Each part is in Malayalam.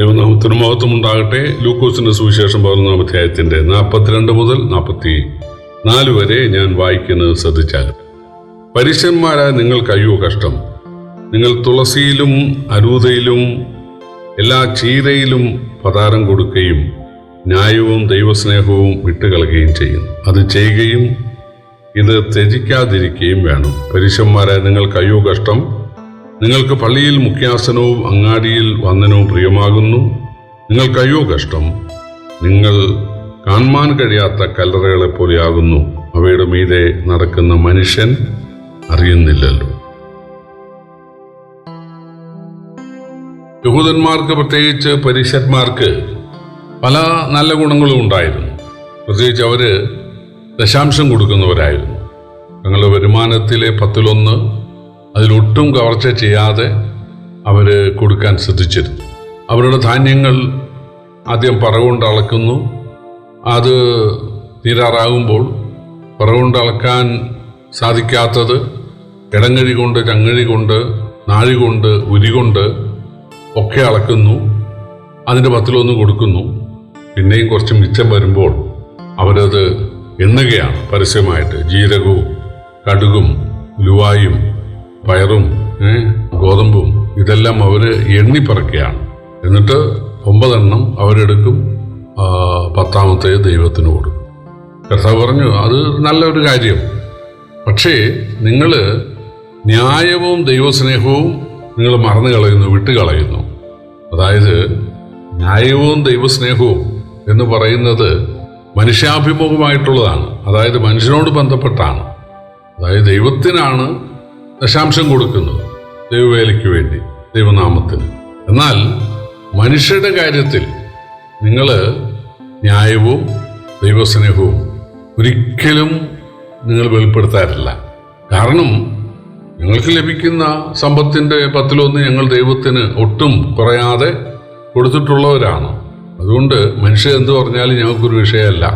ദൈവനാമത്തിന് മഹത്വം ഉണ്ടാകട്ടെ ലൂക്കോസിന്റെ സുവിശേഷം പതിനൊന്നാം അധ്യായത്തിന്റെ നാൽപ്പത്തിരണ്ട് മുതൽ നാൽപ്പത്തി നാല് വരെ ഞാൻ വായിക്കുന്നത് ശ്രദ്ധിച്ചാലും പരീശന്മാരായ നിങ്ങൾക്ക് അയ്യോ കഷ്ടം? നിങ്ങൾ തുളസിയിലും അരൂതയിലും എല്ലാ ചീരയിലും പതാരം കൊടുക്കുകയും ന്യായവും ദൈവസ്നേഹവും വിട്ടുകളയുകയും ചെയ്യുന്നു അത് ചെയ്യുകയും ഇത് ത്യജിക്കാതിരിക്കുകയും വേണം. പരീശന്മാരായ നിങ്ങൾക്ക് അയ്യോ കഷ്ടം? നിങ്ങൾക്ക് പള്ളിയിൽ മുഖ്യാസനവും അങ്ങാടിയിൽ വന്ദനവും പ്രിയമാകുന്നു. നിങ്ങൾക്കയ്യോ കഷ്ടം. നിങ്ങൾ കാണാൻ കഴിയാത്ത കല്ലറകളെ പോലെയാകുന്നു അവയുടെ മീതെ നടക്കുന്ന മനുഷ്യൻ അറിയുന്നില്ലല്ലോ. യഹൂദന്മാർക്ക് പ്രത്യേകിച്ച് പരീക്ഷന്മാർക്ക് പല നല്ല ഗുണങ്ങളും ഉണ്ടായിരുന്നു. പ്രത്യേകിച്ച് അവർ ദശാംശം കൊടുക്കുന്നവരായിരുന്നു. തങ്ങളുടെ വരുമാനത്തിലെ പത്തിലൊന്ന് അതിലൊട്ടും കവർച്ച ചെയ്യാതെ അവർ കൊടുക്കാൻ ശ്രദ്ധിച്ചിരുന്നു. അവരുടെ ധാന്യങ്ങൾ ആദ്യം പറകൊണ്ട് അളക്കുന്നു. അത് തീരാറാകുമ്പോൾ പറകൊണ്ട് അളക്കാൻ സാധിക്കാത്തത് ഇടങ്ങഴി കൊണ്ട് ചങ്ങഴി കൊണ്ട് നാഴി കൊണ്ട് ഉരി കൊണ്ട് ഒക്കെ അളക്കുന്നു. അതിന്റെ പത്തിലൊന്ന് കൊടുക്കുന്നു. പിന്നെയും കുറച്ച് മിച്ചം വരുമ്പോൾ അവരത് എണ്ണുകയാണ് പരസ്യമായിട്ട്. ജീരകവും കടുകും ലുവായും പയറും ഗോതമ്പും ഇതെല്ലാം അവർ എണ്ണിപ്പറക്കുകയാണ്. എന്നിട്ട് ഒമ്പതെണ്ണം അവരെടുക്കും പത്താമത്തെ ദൈവത്തിന് കൊടുക്കും. കർത്താവ് പറഞ്ഞു അത് നല്ലൊരു കാര്യം. പക്ഷേ നിങ്ങൾ ന്യായവും ദൈവസ്നേഹവും നിങ്ങൾ മറന്നു കളയുന്നു വിട്ടുകളയുന്നു അതായത് ന്യായവും ദൈവസ്നേഹവും എന്ന് പറയുന്നത് മനുഷ്യാഭിമുഖമായിട്ടുള്ളതാണ്. അതായത് മനുഷ്യനോട് ബന്ധപ്പെട്ടാണ്. അതായത് ദൈവത്തിനാണ് ദശാംശം കൊടുക്കുന്നത് ദൈവവേലയ്ക്ക് വേണ്ടി ദൈവനാമത്തിന്. എന്നാൽ മനുഷ്യരുടെ കാര്യത്തിൽ നിങ്ങൾ ന്യായവും ദൈവസ്നേഹവും ഒരിക്കലും നിങ്ങൾ വെളിപ്പെടുത്താറില്ല. കാരണം ഞങ്ങൾക്ക് ലഭിക്കുന്ന സമ്പത്തിന്റെ പത്തിലൊന്ന് ഞങ്ങൾ ദൈവത്തിന് ഒട്ടും കുറയാതെ കൊടുത്തിട്ടുള്ളവരാണ്. അതുകൊണ്ട് മനുഷ്യർ എന്ത് പറഞ്ഞാലും ഞങ്ങൾക്കൊരു വിഷയമല്ല.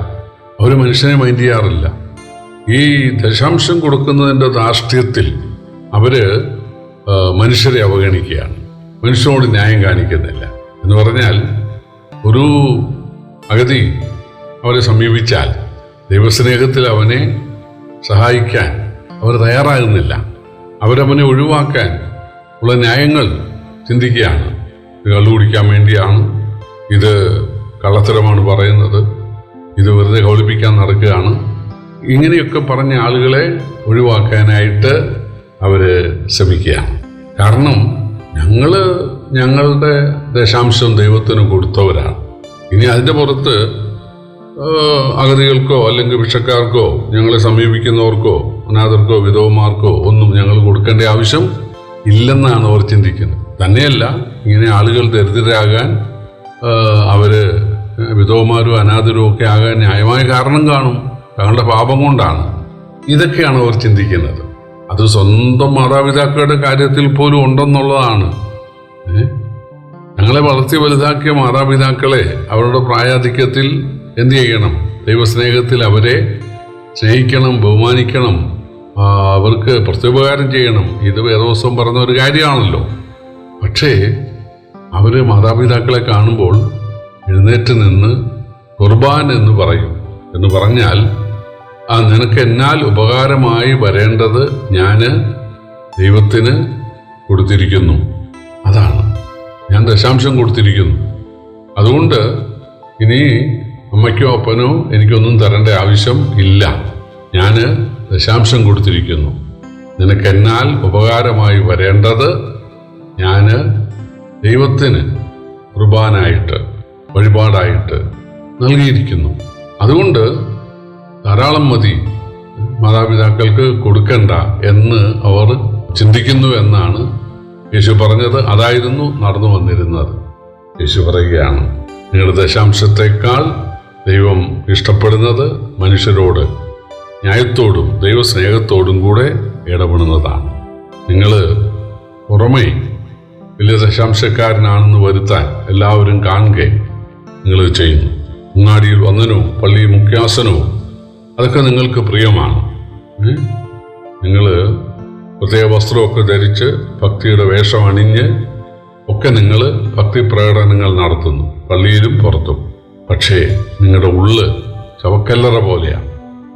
അവർ മനുഷ്യനെ മൈൻഡ് ചെയ്യാറില്ല. ഈ ദശാംശം കൊടുക്കുന്നതിന്റെ ധാർഷ്ട്യത്തിൽ അവർ മനുഷ്യരെ അവഗണിക്കുകയാണ്. മനുഷ്യനോട് ന്യായം കാണിക്കുന്നില്ല. എന്ന് പറഞ്ഞാൽ ഒരു അഗതി അവരെ സമീപിച്ചാൽ ദൈവസ്നേഹത്തിൽ അവനെ സഹായിക്കാൻ അവർ തയ്യാറാകുന്നില്ല. അവരവനെ ഒഴിവാക്കാൻ ഉള്ള ന്യായങ്ങൾ ചിന്തിക്കുകയാണ്. ഇത് കള്ളു കുടിക്കാൻ വേണ്ടിയാണ്. ഇത് കള്ളത്തരമാണ് പറയുന്നത്. ഇത് വെറുതെ കൗളിപ്പിക്കാൻ നടക്കുകയാണ്. ഇങ്ങനെയൊക്കെ പറഞ്ഞ ആളുകളെ ഒഴിവാക്കാനായിട്ട് അവർ ശ്രമിക്കുകയാണ്. കാരണം ഞങ്ങൾ ഞങ്ങളുടെ ദശാംശം ദൈവത്തിന് കൊടുത്തവരാണ്. ഇനി അതിന്റെ പുറത്ത് അഗതികൾക്കോ അല്ലെങ്കിൽ ഭിക്ഷക്കാർക്കോ ഞങ്ങളെ സമീപിക്കുന്നവർക്കോ അനാഥർക്കോ വിധവമാർക്കോ ഒന്നും ഞങ്ങൾ കൊടുക്കേണ്ട ആവശ്യം ഇല്ലെന്നാണ് അവർ ചിന്തിക്കുന്നത്. തന്നെയല്ല ഇങ്ങനെ ആളുകൾ ദരിദ്രരാകാൻ അവർ വിധവമാരും അനാഥരും ഒക്കെ ആകാൻ ന്യായമായ കാരണം കാണും. തങ്ങളുടെ പാപം കൊണ്ടാണ്. ഇതൊക്കെയാണ് അവർ ചിന്തിക്കുന്നത്. അത് സ്വന്തം മാതാപിതാക്കളുടെ കാര്യത്തിൽ പോലും ഉണ്ടെന്നുള്ളതാണ്? ഞങ്ങളെ വളർത്തി വലുതാക്കിയ മാതാപിതാക്കളെ അവരുടെ പ്രായാധിക്യത്തിൽ എന്ത് ചെയ്യണം? ദൈവസ്നേഹത്തിൽ അവരെ സ്നേഹിക്കണം ബഹുമാനിക്കണം. അവർക്ക് പ്രത്യുപകാരം ചെയ്യണം. ഇത് വേദോത്സവം പറഞ്ഞ ഒരു കാര്യമാണല്ലോ. പക്ഷേ അവർ മാതാപിതാക്കളെ കാണുമ്പോൾ എഴുന്നേറ്റ് നിന്ന് കുർബാൻ എന്ന് പറയും. എന്ന് പറഞ്ഞാൽ ആ നിനക്ക് എന്നാൽ ഉപകാരമായി വരേണ്ടത് ഞാൻ ദൈവത്തിന് കൊടുത്തിരിക്കുന്നു. അതാണ്. ഞാൻ ദശാംശം കൊടുത്തിരിക്കുന്നു. അതുകൊണ്ട് ഇനി അമ്മയ്ക്കോ അപ്പനോ എനിക്കൊന്നും തരേണ്ട ആവശ്യം ഇല്ല. ഞാൻ ദശാംശം കൊടുത്തിരിക്കുന്നു. നിനക്കെന്നാൽ ഉപകാരമായി വരേണ്ടത് ഞാൻ ദൈവത്തിന് കുർബാനായിട്ട് വഴിപാടായിട്ട് നൽകിയിരിക്കുന്നു. അതുകൊണ്ട് ധാരാളം മതി. മാതാപിതാക്കൾക്ക് കൊടുക്കണ്ട എന്ന് അവർ ചിന്തിക്കുന്നു എന്നാണ് യേശു പറഞ്ഞത്. അതായിരുന്നു നടന്നു വന്നിരുന്നത്. യേശു പറയുകയാണ് നിങ്ങളുടെ ദശാംശത്തെക്കാൾ ദൈവം ഇഷ്ടപ്പെടുന്നത് മനുഷ്യരോട് ന്യായത്തോടും ദൈവസ്നേഹത്തോടും കൂടെ ഇടപെടുന്നതാണ്. നിങ്ങൾ പുറമേ വലിയ ദശാംശക്കാരനാണെന്ന് വരുത്താൻ എല്ലാവരും കാണുകയും നിങ്ങൾ ചെയ്യുന്നു. അങ്ങാടിയിൽ വന്നനോ പള്ളി മുഖ്യാസനവും അതൊക്കെ നിങ്ങൾക്ക് പ്രിയമാണ്. നിങ്ങൾ പ്രത്യേക വസ്ത്രമൊക്കെ ധരിച്ച് ഭക്തിയുടെ വേഷം അണിഞ്ഞ് ഒക്കെ നിങ്ങൾ ഭക്തി പ്രകടനങ്ങൾ നടത്തുന്നു. പള്ളിയിലും പുറത്തും. പക്ഷേ നിങ്ങളുടെ ഉള്ള് ശവക്കല്ലറ പോലെയാണ്.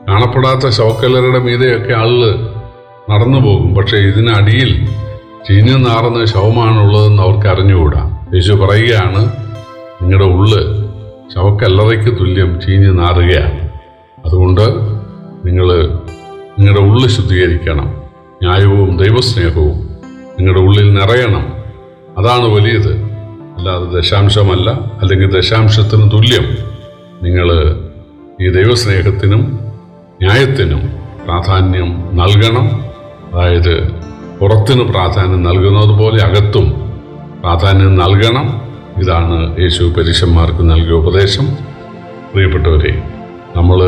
കാണപ്പെടാത്ത ശവക്കല്ലറയുടെ മീതെയൊക്കെ ആൾ നടന്നു പോകും. പക്ഷേ ഇതിനടിയിൽ ചീഞ്ഞു നാറുന്ന ശവമാണുള്ളതെന്ന് അവർക്ക് അറിഞ്ഞുകൂടാ. യേശു പറയുകയാണ് നിങ്ങളുടെ ഉള്ള് ശവക്കല്ലറയ്ക്ക് തുല്യം ചീഞ്ഞു നാറുകയാണ്. അതുകൊണ്ട് നിങ്ങൾ നിങ്ങളുടെ ഉള്ളിൽ ശുദ്ധീകരിക്കണം. ന്യായവും ദൈവസ്നേഹവും നിങ്ങളുടെ ഉള്ളിൽ നിറയണം. അതാണ് വലിയത്. അല്ലാതെ ദശാംശമല്ല അല്ലെങ്കിൽ ദശാംശത്തിന് തുല്യം. നിങ്ങൾ ഈ ദൈവസ്നേഹത്തിനും ന്യായത്തിനും പ്രാധാന്യം നൽകണം. അതായത് പുറത്തിന് പ്രാധാന്യം നൽകുന്നത് പോലെ അകത്തും പ്രാധാന്യം നൽകണം. ഇതാണ് യേശു പരീശന്മാർക്ക് നൽകിയ ഉപദേശം. പ്രിയപ്പെട്ടവരെ നമ്മൾ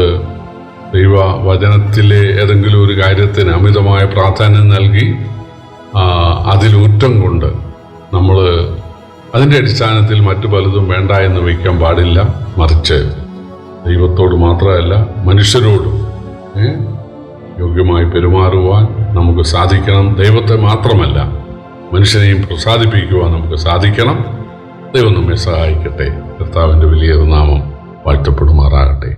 ദൈവ വചനത്തിലെ ഏതെങ്കിലും ഒരു കാര്യത്തിന് അമിതമായ പ്രാധാന്യം നൽകി അതിലൂറ്റം കൊണ്ട് നമ്മൾ അതിന്റെ അടിസ്ഥാനത്തിൽ മറ്റു പലതും വേണ്ട എന്ന് വയ്ക്കാൻ പാടില്ല. മറിച്ച് ദൈവത്തോട് മാത്രമല്ല മനുഷ്യരോടും യോഗ്യമായി പെരുമാറുവാൻ നമുക്ക് സാധിക്കണം. ദൈവത്തെ മാത്രമല്ല മനുഷ്യനെയും പ്രസാദിപ്പിക്കുവാൻ നമുക്ക് സാധിക്കണം. ദൈവം നമ്മെ സഹായിക്കട്ടെ. കർത്താവിന്റെ വലിയൊരു നാമം വാഴ്ത്തപ്പെടുമാറാകട്ടെ.